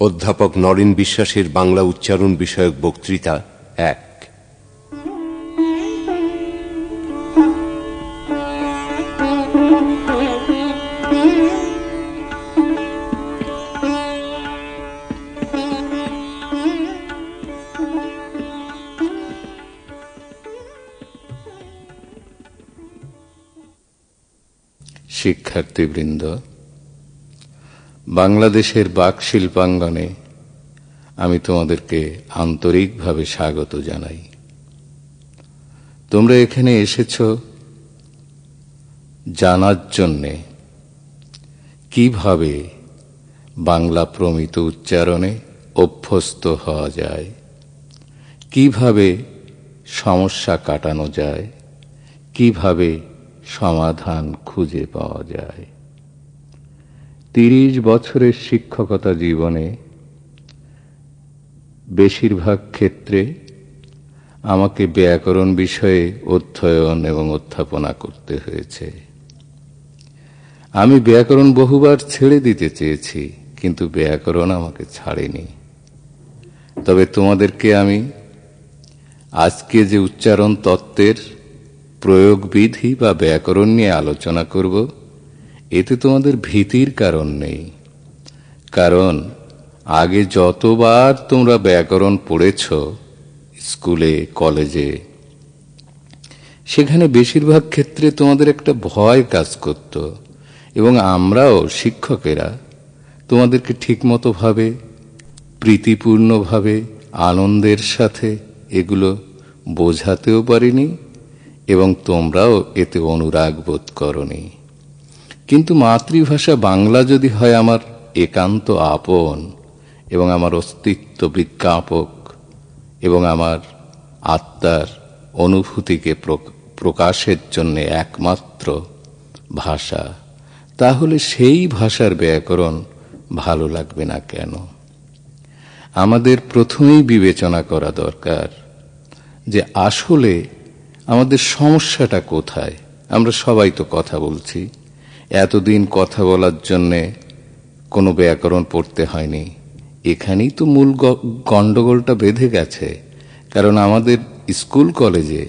অধ্যাপক নরেন বিশ্বাসের বাংলা উচ্চারণ বিষয়ক বক্তৃতা এক। শিক্ষার্থীবৃন্দ বাংলাদেশের বাক শিল্পাঙ্গনে আমি তোমাদেরকে আন্তরিকভাবে স্বাগত জানাই। তোমরা এখানে এসেছ জানার জন্যে কীভাবে বাংলা প্রমিত উচ্চারণে অভ্যস্ত হওয়া যায়, কীভাবে সমস্যা কাটানো যায়, কীভাবে সমাধান খুঁজে পাওয়া যায়। তিরিশ বছরের শিক্ষকতা জীবনে বেশিরভাগ ক্ষেত্রে আমাকে ব্যাকরণ বিষয়ে অধ্যয়ন এবং অধ্যাপনা করতে হয়েছে। আমি ব্যাকরণ বহুবার ছেড়ে দিতে চেয়েছি, কিন্তু ব্যাকরণ আমাকে ছাড়েনি। তবে তোমাদেরকে আমি আজকে যে উচ্চারণ তত্ত্বের প্রয়োগ বিধি বা ব্যাকরণ নিয়ে আলোচনা করব এতে তোমাদের ভীতির কারণ নেই। কারণ, আগে যতবার তোমরা ব্যাকরণ পড়েছ, স্কুলে, কলেজে, সেখানে বেশিরভাগ ক্ষেত্রে তোমাদের একটা ভয় কাজ করত এবং আমরাও শিক্ষকেরা তোমাদেরকে ঠিকমতো ভাবে, প্রীতিপূর্ণভাবে, আনন্দের সাথে এগুলো বোঝাতেও পারিনি এবং তোমরাও এতে অনুরাগ বোধ করনি। কিন্তু মাতৃভাষা বাংলা যদি হয় আমার একান্ত আপন এবং আমার অস্তিত্ব বিজ্ঞাপক এবং আমার আত্মার অনুভূতিকে প্রকাশের জন্য একমাত্র ভাষা, তাহলে সেই ভাষার ব্যাকরণ ভালো লাগবে না কেন? আমাদের প্রথমেই বিবেচনা করা দরকার যে আসলে আমাদের সমস্যাটা কোথায়। আমরা সবাই তো কথা বলছি। এতদিন কথা বলার জন্যে কোনো ব্যাকরণ পড়তে হয়নি। এখানেই তো মূল গণ্ডগোলটা বেঁধে গেছে। কারণ আমাদের স্কুল কলেজে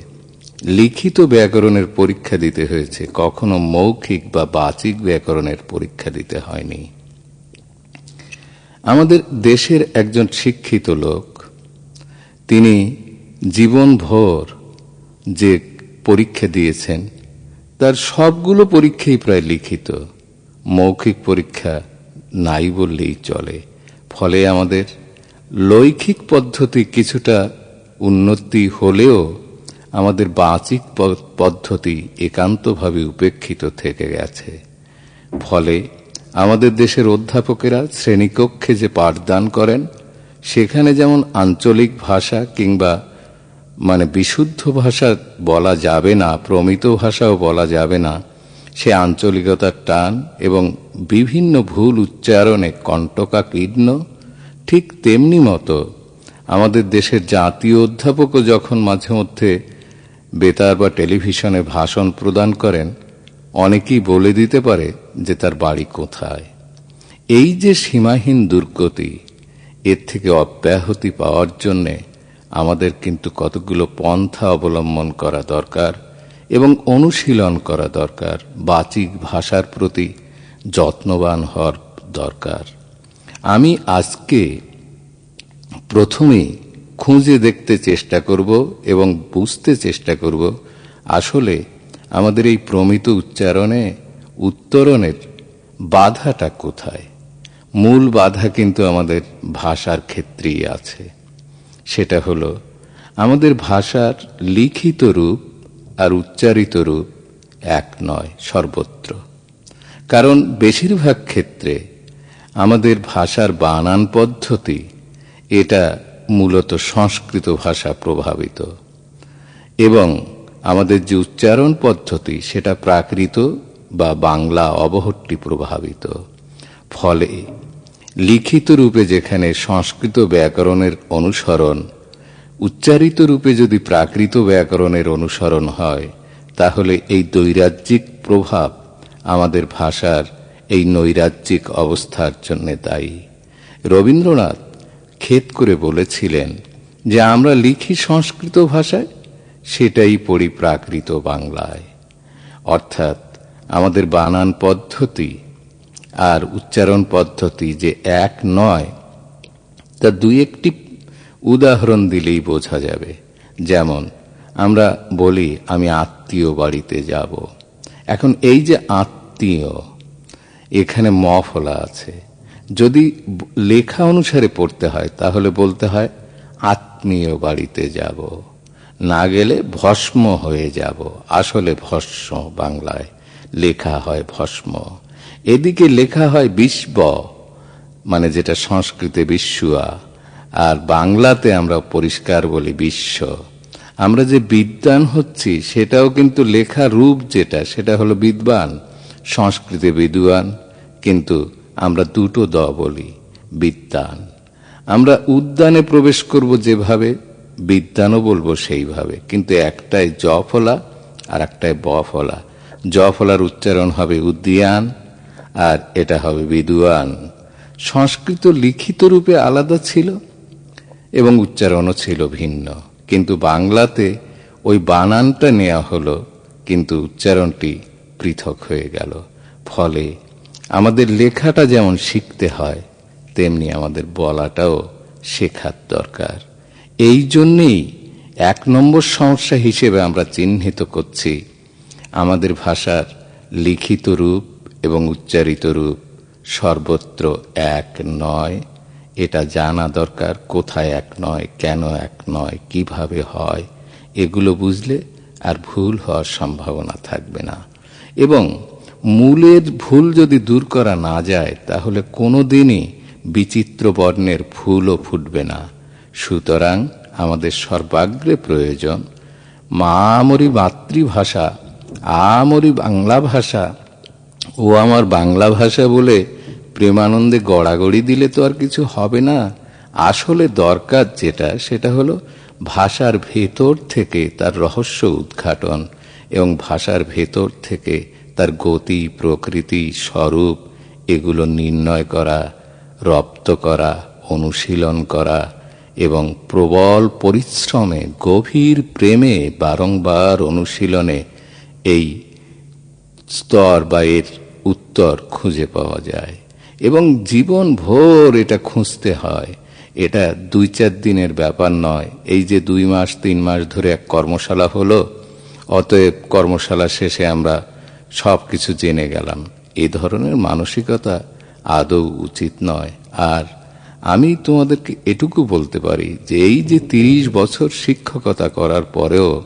লিখিত ব্যাকরণের পরীক্ষা দিতে হয়েছে। কখনো মৌখিক বা বাচিক ব্যাকরণের পরীক্ষা দিতে হয়নি। আমাদের দেশের একজন শিক্ষিত লোক, তিনি জীবনভর যে পরীক্ষা দিয়েছেন তার সবগুলো পরীক্ষাই প্রায় লিখিত। মৌখিক পরীক্ষা নাই বললেই চলে। ফলে আমাদের লৈখিক পদ্ধতি কিছুটা উন্নতি হলেও আমাদের বাচিক পদ্ধতি একান্তভাবে উপেক্ষিত থেকে গেছে। ফলে আমাদের দেশের অধ্যাপকেরা শ্রেণীকক্ষে যে পাঠদান করেন, সেখানে যেমন আঞ্চলিক ভাষা কিংবা মানে বিশুদ্ধ ভাষা বলা যাবে না, প্রমিত ভাষাও বলা যাবে না। সে আঞ্চলিকতার টান এবং বিভিন্ন ভুল উচ্চারণে কণ্টকাকীর্ণ, ঠিক তেমনি মতো আমাদের দেশের জাতীয় অধ্যাপকও যখন মাঝে মধ্যে বেতার বা টেলিভিশনে ভাষণ প্রদান করেন, অনেকেই বলে দিতে পারে যে তার বাড়ি কোথায়। এই যে সীমাহীন দুর্গতি, এর থেকে অব্যাহতি পাওয়ার জন্যে আমাদের কিন্তু কতগুলো পন্থা অবলম্বন করা দরকার এবং অনুশীলন করা দরকার, বাচিক ভাষার প্রতি যত্নবান হওয়ার দরকার। আমি আজকে প্রথমে খুঁজে দেখতে চেষ্টা করব এবং বুঝতে চেষ্টা করব আসলে আমাদের এই প্রমিত উচ্চারণে উত্তরণের বাধাটা কোথায়। মূল বাধা কিন্তু আমাদের ভাষার ক্ষেত্রেই আছে। সেটা হলো, আমাদের ভাষার লিখিত রূপ আর উচ্চারিত রূপ এক নয়, সর্বত্র। কারণ বেশিরভাগ ক্ষেত্রে আমাদের ভাষার বানান পদ্ধতি এটা মূলত সংস্কৃত ভাষা প্রভাবিত। এবং আমাদের যে উচ্চারণ পদ্ধতি সেটা প্রাকৃত বা বাংলা অবহট্টি প্রভাবিত। ফলে লিখিত রূপে যেখানে সংস্কৃত ব্যাকরণের অনুসরণ, উচ্চারিত রূপে যদি প্রাকৃত ব্যাকরণের অনুসরণ হয়, তাহলে এই দৈরাজ্যিক প্রভাব আমাদের ভাষার এই নৈরাজ্যিক অবস্থার জন্য দায়ী। রবীন্দ্রনাথ ক্ষেত করে বলেছিলেন যে আমরা লিখি সংস্কৃত ভাষায়, সেটাই পড়ি প্রাকৃত বাংলায়। অর্থাৎ আমাদের বানান পদ্ধতি আর উচ্চারণ পদ্ধতি যে এক নয়, তা দুই একটি উদাহরণ দিলেই বোঝা যাবে। যেমন, আমরা বলি, আমি আত্মীয় বাড়িতে যাব। এখন এই যে আত্মীয়, এখানে ম ফলা আছে। যদি লেখা অনুসারে পড়তে হয়, তাহলে বলতে হয়, আত্মীয় বাড়িতে যাব। না গেলে ভস্ম হয়ে যাব। আসলে ভস্ম বাংলায়, লেখা হয় ভস্ম। এদিকে লেখা হয় বিশ্ব মানে যেটা সংস্কৃতে বিশ্বয়া আর বাংলাতে আমরা পরিষ্কার বলি বিশ্ব। আমরা যে বিদ্বান হচ্ছি, সেটাও কিন্তু লেখা রূপ যেটা, সেটা হলো বিদ্বান। সংস্কৃতে বিদ্বান, কিন্তু আমরা দুটো দ বলি, বিদ্বান। আমরা উদ্যানে প্রবেশ করব যেভাবে বিদ্যানও বলব সেইভাবে, কিন্তু একটাই জ ফলা আর একটাই ব ফলা। জ ফলার উচ্চারণ হবে উদ্যান আর এটা হবে বিদুয়ান। সংস্কৃত লিখিত রূপে আলাদা ছিল এবং উচ্চারণও ছিল ভিন্ন। কিন্তু বাংলাতে ওই বানানটা নেওয়া হলো, কিন্তু উচ্চারণটি পৃথক হয়ে গেল। ফলে আমাদের লেখাটা যেমন শিখতে হয়, তেমনি আমাদের বলাটাও শেখার দরকার। এই জন্যেই এক নম্বর সমস্যা হিসেবে আমরা চিহ্নিত করছি আমাদের ভাষার লিখিত রূপ এবং উচ্চারিত রূপ সর্বত্র এক নয়। এটা জানা দরকার কোথায় এক নয়, কেন এক নয়, কীভাবে হয়। এগুলো বুঝলে আর ভুল হওয়ার সম্ভাবনা থাকবে না। এবং মূলের ভুল যদি দূর করা না যায়, তাহলে কোনো দিনই বিচিত্র বর্ণের ফুলও ফুটবে না। সুতরাং আমাদের সর্বাগ্রে প্রয়োজন, মা আমরি মাতৃভাষা আমরি বাংলা ভাষা ও আমার বাংলা ভাষা বলে প্রেমানন্দে গড়াগড়ি দিলে তো আর কিছু হবে না। আসলে দরকার যেটা, সেটা হলো ভাষার ভেতর থেকে তার রহস্য উদ্ঘাটন এবং ভাষার ভেতর থেকে তার গতি, প্রকৃতি, স্বরূপ এগুলো নির্ণয় করা, রপ্ত করা, অনুশীলন করা এবং প্রবল পরিশ্রমে, গভীর প্রেমে বারংবার অনুশীলনে এই স্তর বা এর উত্তর খুঁজে পাওয়া যায়। এবং জীবন ভোর এটা খুঁজতে হয়। এটা দুই চার দিনের ব্যাপার নয়। এই যে দুই মাস, তিন মাস ধরে এক কর্মশালা হলো, অতএব কর্মশালা শেষে আমরা সব কিছু জেনে গেলাম। এ ধরনের মানসিকতা আদৌ উচিত নয়। আর আমি তোমাদেরকে এটুকু বলতে পারি যে এই যে তিরিশ বছর শিক্ষকতা করার পরেও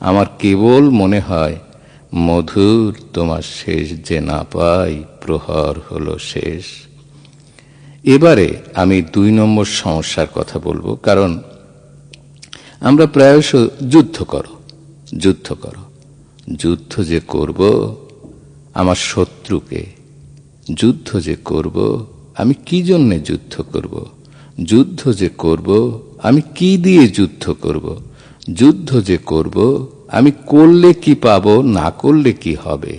আমার কেবল মনে হয় মধুর তোমার শেষ যে না পাই, প্রহর হলো শেষ। এবারে আমি দুই নম্বর সমস্যার কথা বলব, কারণ আমরা প্রায়শ যুদ্ধ করো যুদ্ধ করো। যুদ্ধ যে করব আমার শত্রুকে, যুদ্ধ যে করব আমি কি জন্যে যুদ্ধ করব? যুদ্ধ যে করব আমি কি দিয়ে যুদ্ধ করব? যুদ্ধ যে করব আমি করলে কি পাব, না করলে কি হবে?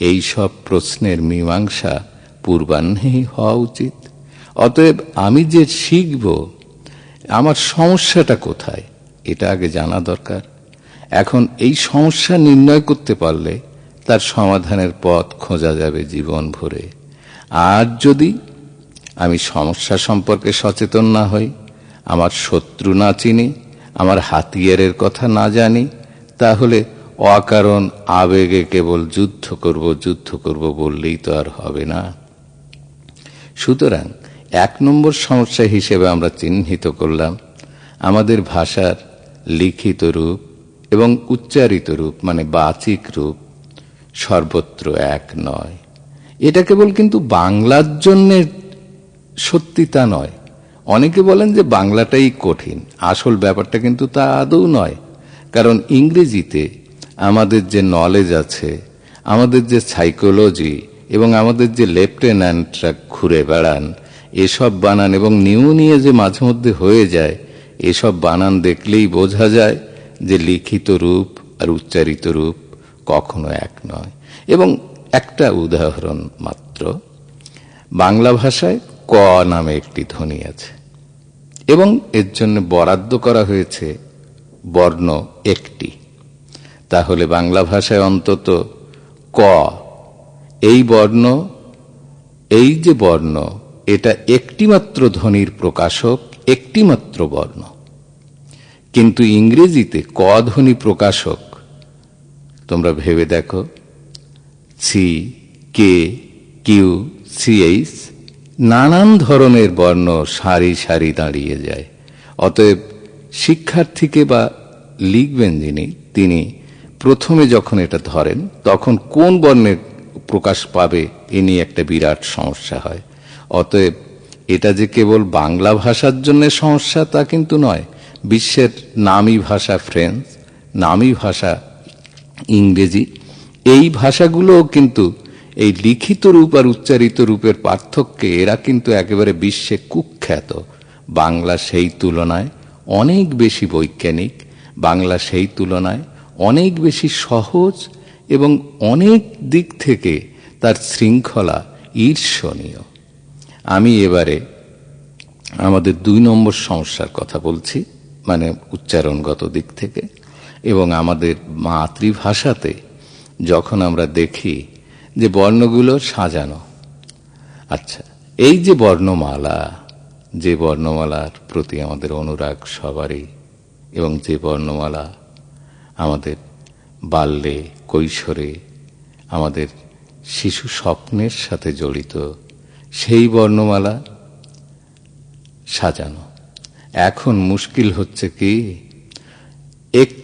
এই সব প্রশ্নের মীমাংসা পূর্বাহ্নেই হওয়া উচিত। অতএব আমি যে শিখব, আমার সমস্যাটা কোথায়, এটা আগে জানা দরকার। এখন এই সমস্যা নির্ণয় করতে পারলে তার সমাধানের পথ খোঁজা যাবে জীবন ভরে। আর যদি আমি সমস্যা সম্পর্কে সচেতন না হই, আমার শত্রু না চিনি, আমার হাতিয়ারের কথা না জানি তাহলে অকারণ আবেগে কেবল যুদ্ধ করব যুদ্ধ করব বললেই তো আর হবে না। সুতরাং এক নম্বর সমস্যা হিসেবে আমরা চিহ্নিত করলাম আমাদের ভাষার লিখিত রূপ এবং উচ্চারিত রূপ মানে বাচিক রূপ সর্বত্র এক নয়। এটা কেবল কিন্তু বাংলার জন্য সত্যি তা নয়। অনেকে বলেন যে বাংলাটাই কঠিন। আসল ব্যাপারটা কিন্তু তা আদৌ নয়। কারণ ইংরেজিতে আমাদের যে নলেজ আছে, আমাদের যে সাইকোলজি এবং আমাদের যে লেফটেন্যান্টরা ঘুরে বেড়ান, এসব বানান এবং নিউ নিয়ে যে মাঝে মধ্যে হয়ে যায়, এসব বানান দেখলেই বোঝা যায় যে লিখিত রূপ আর উচ্চারিত রূপ কখনো এক নয়। এবং একটা উদাহরণ মাত্র, বাংলা ভাষায় ক নামে একটি ধ্বনি আছে এবং এর জন্য বরাদ্দ করা হয়েছে বর্ণ একটি। তাহলে বাংলা ভাষায় অন্তত ক, এই বর্ণ, এই যে বর্ণ, এটা একটিমাত্র ধ্বনির প্রকাশক, একটিমাত্র বর্ণ। কিন্তু ইংরেজিতে ক ধ্বনি প্রকাশক, তোমরা ভেবে দেখো সি কে, কিউ সিএইচ নানান ধরনের বর্ণ সারি সারি দাঁড়িয়ে যায়। অতএব শিক্ষার্থীকে বা লিখবেন যিনি, তিনি প্রথমে যখন এটা ধরেন, তখন কোন বর্ণের প্রকাশ পাবে এ নিয়ে একটা বিরাট সমস্যা হয়। অতএব এটা যে কেবল বাংলা ভাষার জন্য সমস্যা তা কিন্তু নয়, বিশ্বের নামী ভাষা ফ্রেঞ্চ, নামী ভাষা ইংরেজি, এই ভাষাগুলোও কিন্তু এই লিখিত রূপ আর উচ্চারিত রূপের পার্থক্যে এরা কিন্তু একেবারে বিশ্বে কুখ্যাত। বাংলা সেই তুলনায় অনেক বেশি বৈজ্ঞানিক, বাংলা সেই তুলনায় অনেক বেশি সহজ এবং অনেক দিক থেকে তার শৃঙ্খলা ঈর্ষণীয়। আমি এবারে আমাদের দুই নম্বর সমস্যার কথা বলছি মানে উচ্চারণগত দিক থেকে, এবং আমাদের মাতৃভাষাতে যখন আমরা দেখি যে বর্ণগুলো সাজানো। আচ্ছা এই যে বর্ণমালা যে বর্ণমালার প্রতি আমাদের অনুরাগ সবারই, এবং যে বর্ণমালা আমাদের বাল্যে, কৈশোরে, আমাদের শিশু স্বপ্নের সাথে জড়িত, সেই বর্ণমালা সাজানো। এখন মুশকিল হচ্ছে কি? এক